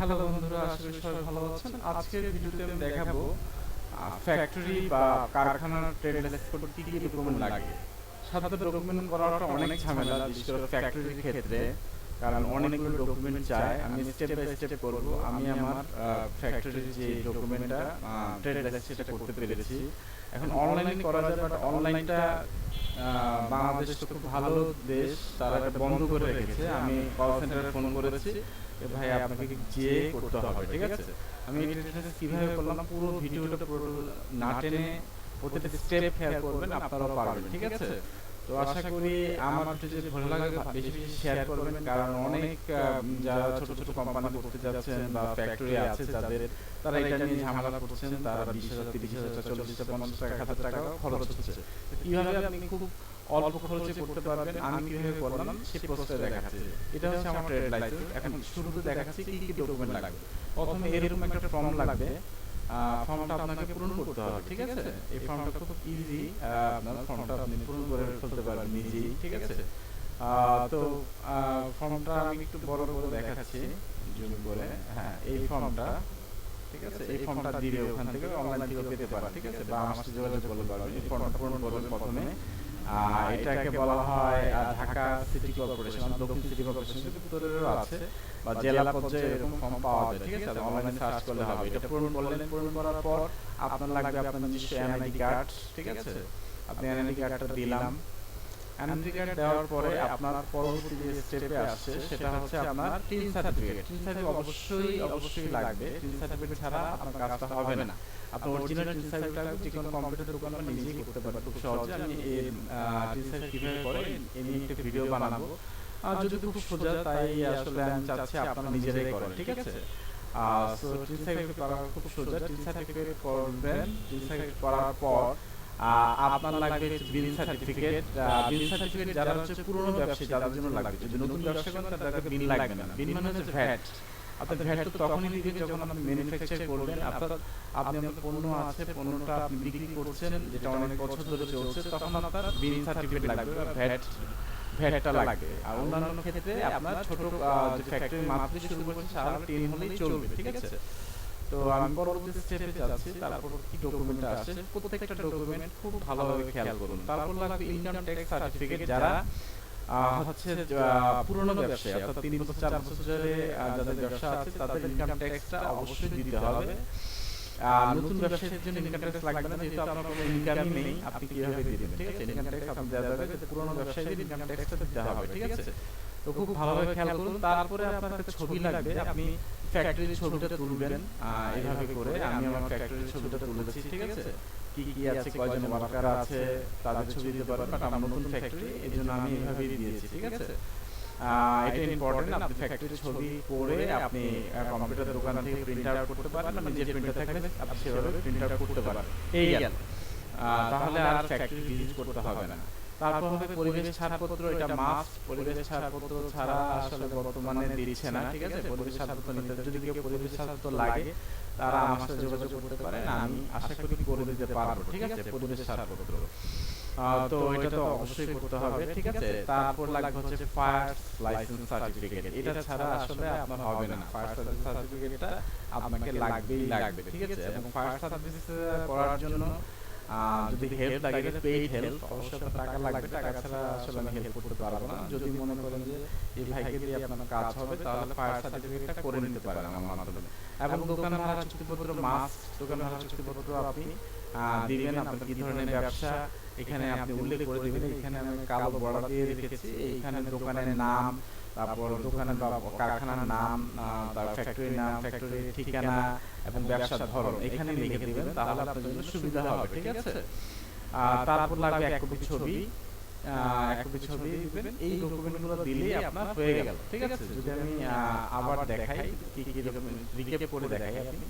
Hello বন্ধুরা, আশা সবাই ভালো আছেন। আজকের ভিডিওতে আমি দেখাবো ফ্যাক্টরি বা কারখানার ট্রেড লাইসেন্স কি কি ডকুমেন্ট লাগে। সাধারণত ডকুমেন্ট করাটা অনেক ঝামেলা বিশেষ করে ফ্যাক্টরির ক্ষেত্রে, কারণ অনেকগুলো ডকুমেন্ট চায় আমি স্টেপ বাই স্টেপ করব। আমি আমার ফ্যাক্টরির যে ডকুমেন্টটা ট্রেড লাইসেন্স সেটা করতে পেরেছি। এখন অনলাইনে করা যায় বাট অনলাইনটা বাংলাদেশ খুব ভালো দেশ, তারা এটা বন্ধ করে রেখেছে। আমি কল সেন্টারে ফোন করেছি ভাই, আপনাকে যে করতে হবে? ঠিক আছে? আমি এটা কীভাবে করলাম? পুরো ভিডিওটা পুরো না টেনে প্রত্যেকটা স্টেপ খেয়াল করবেন, আপনারাও পারবেন, ঠিক আছে? তো আশা করি আমার যদি ভালো লাগে বেশি বেশি শেয়ার করবেন কারণ অনেক যারা ছোট ছোট কোম্পানি করতে যাচ্ছেন বা ফ্যাক্টরি আছে যাদের তারা এটা নিয়ে ঝামেলা করছেন তারা বিশ হাজার তিরিশ হাজার চল্লিশ হাজার পঞ্চাশ টাকা হাজার টাকা খরচ হচ্ছে। কীভাবে আপনি খুব অল্প খরচে করতে পারবেন? আমি কীভাবে করলাম? সে প্রসেসটা দেখাচ্ছি। এটা হচ্ছে আমার ট্রেড লাইসেন্স এখন শুরুতে দেখাচ্ছি কি কি ডকুমেন্ট লাগবে। প্রথমে এরকম একটা ফর্ম লাগবে। ফর্মটা আপনাকে পূরণ করতে হবে, ঠিক আছে? এই ফর্মটা খুব ইজি আপনার ফর্মটা আপনি পূরণ করে ফেলতে পারবেন নিজেই, ঠিক আছে? তো ফর্মটা আমি একটু বড় করে দেখাচ্ছি, জুম করে। হ্যাঁ এই ফর্মটা ঠিক আছে? এই ফর্মটা দিলে ওখান থেকে অনলাইন থেকে পেতে পারেন, ঠিক আছে? বা আমার সাথে যোগাযোগ করতে পারবেন। এই ফর্মটা পূরণ করবেন প্রথমে। এটাকে বলা হয় ঢাকা সিটি কর্পোরেশন দক্ষিণ সিটি কর্পোরেশন উত্তরেরও আছে, বা জেলা পর্যায়ে এরকম ফর্ম পাওয়া যায়, ঠিক আছে? অনলাইনে সার্চ করলে হবে। এটা পূরণ করলেন, পূরণ করার পর আপনার লাগবে আপনার নিজস্ব এনআইডি কার্ড ঠিক আছে? আপনি এনআইডি কার্ডটা দিলাম কার্ড দেওয়ার পরে আপনার পরবর্তী যে স্টেপে আসছে সেটা হচ্ছে আপনার টিন সার্টিফিকেট টিন সার্টিফিকেট অবশ্যই অবশ্যই লাগবে। টিন সার্টিফিকেট ছাড়া আপনার কাজটা হবে না। আপনার অরিজিনাল টিন সার্টিফিকেট যে কোনো কম্পিউটার দোকান বা নিজেই করতে পারবেন খুব সহজে আমি এই টিন সার্টিফিকেট কীভাবে করে এই নিয়ে একটা ভিডিও বানাবো। আর যদি খুব সোজা তাই আসলে আমি চাচ্ছি আপনারা নিজেরাই করেন ঠিক আছে? সো টিন সার্টিফিকেট করা খুব সোজা টিন সার্টিফিকেট করবেন টিন সার্টিফিকেট করার পর আপনার লাগবে বিল সার্টিফিকেট। বিল সার্টিফিকেট যারা হচ্ছে পুরনো ব্যবসায়ী, তাদের জন্য লাগবে। যদি নতুন ব্যবসা করেন তাদেরকে বিল লাগবে না। বিল মানে হচ্ছে ভ্যাট আপনার ভ্যাট তো তখনই দিবেন যখন আপনি ম্যানুফ্যাকচার করবেন। আপনার আপনি আপনার পণ্য আছে, পণ্যটা আপনি বিক্রি করছেন, যেটা অনেক বছর ধরে চলছে, তখন আপনার বিল সার্টিফিকেট লাগবে, বা ভ্যাট ভ্যাটটা লাগবে আর অন্যান্য ক্ষেত্রে আপনার ছোট যে ফ্যাক্টরি মাত্র শুরু করছে সারা টেন হলেই চলবে, ঠিক আছে? তো আমি পরবর্তী স্টেপে যাচ্ছি, তারপর কি ডকুমেন্ট আছে প্রত্যেকটা ডকুমেন্ট খুব ভালোভাবে খেয়াল করুন। তারপর লাগবে ইনকাম ট্যাক্স সার্টিফিকেট যারা হচ্ছে পুরনো ব্যবসায়ী, অর্থাৎ তিন বছর, চার বছর ধরে যাদের ব্যবসা আছে, তাদের ইনকাম ট্যাক্সটা অবশ্যই দিতে হবে। নতুন ব্যবসায়ীদের জন্য ইনকাম ট্যাক্স লাগবে না, যেহেতু আপনার কোনো ইনকামই নেই, আপনি কীভাবে দিবেন? ঠিক আছে ইনকাম ট্যাক্স আপনি দেওয়া যাবে পুরনো ব্যবসায়ীদের ইনকাম ট্যাক্সটা দিতে হবে, ঠিক আছে? তো খুব ভালোভাবে খেয়াল করুন। তারপরে আপনার একটা ছবি লাগবে। আপনি ফ্যাক্টরির ছবিটা তুলবেন। এইভাবে করে আমি আমার ফ্যাক্টরির ছবিটা তুলেছি ঠিক আছে? কি কি আছে কয়জন ওয়ার্কার আছে তাদের ছবি দিতে পারবেন বাট আমার নতুন ফ্যাক্টরি এই জন্য আমি এইভাবেই দিয়েছি ঠিক আছে? এটা ইম্পর্টেন্ট আপনি ফ্যাক্টরির ছবি করে আপনি কম্পিউটার দোকান থেকে প্রিন্ট আউট করতে পারেন আপনি যে প্রিন্টার থাকবে আপনি সেভাবে প্রিন্ট আউট করতে পারেন এই গেল তাহলে আর ফ্যাক্টরি ভিজিট করতে হবে না তারপর হবে পরিবেশ ছাড়পত্র এটা মাস্ট পরিবেশ ছাড়পত্র ছাড়া আসলে বর্তমানে দিচ্ছে না ঠিক আছে? পরিবেশ ছাড়পত্র নিতে যদি কেউ পরিবেশ ছাড়পত্র লাগে তারা আমার সাথে যোগাযোগ করতে পারে আমি আশা করি করে দিতে পারব ঠিক আছে? পরিবেশ ছাড়পত্র। তো এটা তো অবশ্যই করতে হবে ঠিক আছে? তারপর লাগবে হচ্ছে ফায়ার লাইসেন্স সার্টিফিকেট এটা ছাড়া আসলে আপনার হবে না ফায়ার সার্টিফিকেটটা আপনাকে লাগবেই লাগবে ঠিক আছে? এবং ফায়ার সার্ভিস করার জন্য যদি হেল্প লাগে পেইড হেল্প অবশ্যই আপনার টাকা লাগবে টাকা ছাড়া আসলে আমি হেল্প করতে পারব না। যদি মনে করেন যে এই ভাইকে দিয়ে আপনার কাজ হবে তাহলে ফায়ার সার্টিফিকেটটা করে নিতে পারেন আমার মাধ্যমে। এবং দোকান ভাড়া চুক্তিপত্র মাস দোকান ভাড়া চুক্তিপত্র আপনি দিবেন আপনার কি ধরনের ব্যবসা? এখানে আপনি উল্লেখ করে দিবেন এখানে আমি কালো বর্ডার দিয়ে রেখেছি এইখানে দোকানের নাম তারপর দোকানের বা কারখানার নাম তার ফ্যাক্টরির নাম ফ্যাক্টরির ঠিকানা এবং ব্যবসার ধরন এখানে লিখে দিবেন, তাহলে আপনার জন্য সুবিধা হবে, ঠিক আছে? তারপর লাগবে এক কপি ছবি। এক কপি ছবি দিবেন, এই ডকুমেন্টগুলো দিলেই আপনার হয়ে গেল, ঠিক আছে? যদি আমি আবার দেখাই, কি কি ডকুমেন্ট রিকেপ করে দেখাই আপনি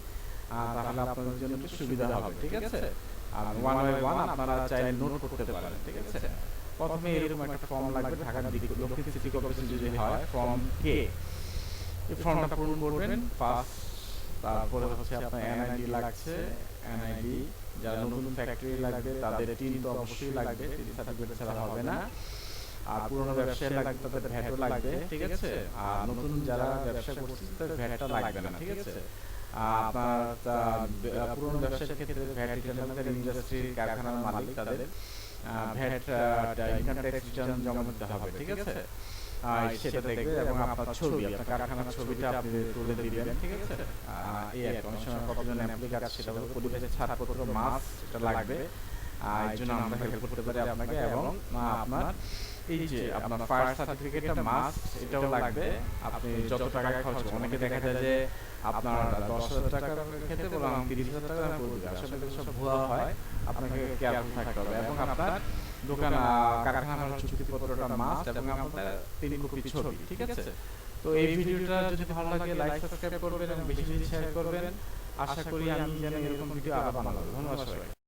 তাহলে আপনাদের জন্য একটু সুবিধা হবে, ঠিক আছে? আর ওয়ান বাই ওয়ান আপনারা চাইলে নোট করতে পারেন, ঠিক আছে? প্রথমে এরকম একটা ফর্ম লাগবে ঢাকার দিকে, দক্ষিণ সিটি কর্পোরেশন যদি হয় ফর্ম কে এই ফর্মটা পূরণ করবেন ফার্স্ট তারপরে হচ্ছে আপনার এনআইডি লাগছে এনআইডি যারা নতুন ফ্যাক্টরি লাগবে, তাদের টিন তো অবশ্যই লাগবে, টিন সার্টিফিকেট ছাড়া হবে না। আর পুরোনো ব্যবসায়ী লাগবে, তাদের ভ্যাটও লাগবে, ঠিক আছে? আর নতুন যারা ব্যবসা করছে, তাদের ভ্যাটটা লাগবে না, ঠিক আছে? আপনার পুরোনো ব্যবসার ক্ষেত্রে ভ্যাট রিটার্ন ইন্ডাস্ট্রির কারখানার মালিক, তাদের ভ্যাট ইনকাম ট্যাক্স রিটার্ন জমা দিতে হবে ঠিক আছে? আর সেটা দেখবে এবং আপনার ছবি আপনার কারখানার ছবিটা আপনি তুলে দিবেন ঠিক আছে? এই আর কি, অনেক সময় কতজন অ্যাপ্লিকার সেটা হলো পরিবেশে ছাড়পত্র মাস এটা লাগবে। আর এই জন্য আমরা হেল্প করতে পারি আপনাকে এবং আপনার এই যে আপনার ফায়ার সার্টিফিকেটটা মাস্ট এটাও লাগবে। আপনি যত টাকা খরচ অনেকে দেখা যায় যে আপনার দশ হাজার টাকার ক্ষেত্রে বললাম তিরিশ হাজার টাকা দিবে আসলে সব ভুয়া হয়। আপনাকে কেয়ারফুল থাকতে হবে। এবং আপনার দোকান কারখানার চুক্তিপত্রটা মাস্ট এবং আপনার তিন কপি ছবি ঠিক আছে? তো এই ভিডিওটা যদি ভালো লাগে লাইক সাবস্ক্রাইব করবেন এবং বেশি বেশি শেয়ার করবেন। আশা করি আমি যেন এরকম ভিডিও আবার বানাবো ধন্যবাদ সবাই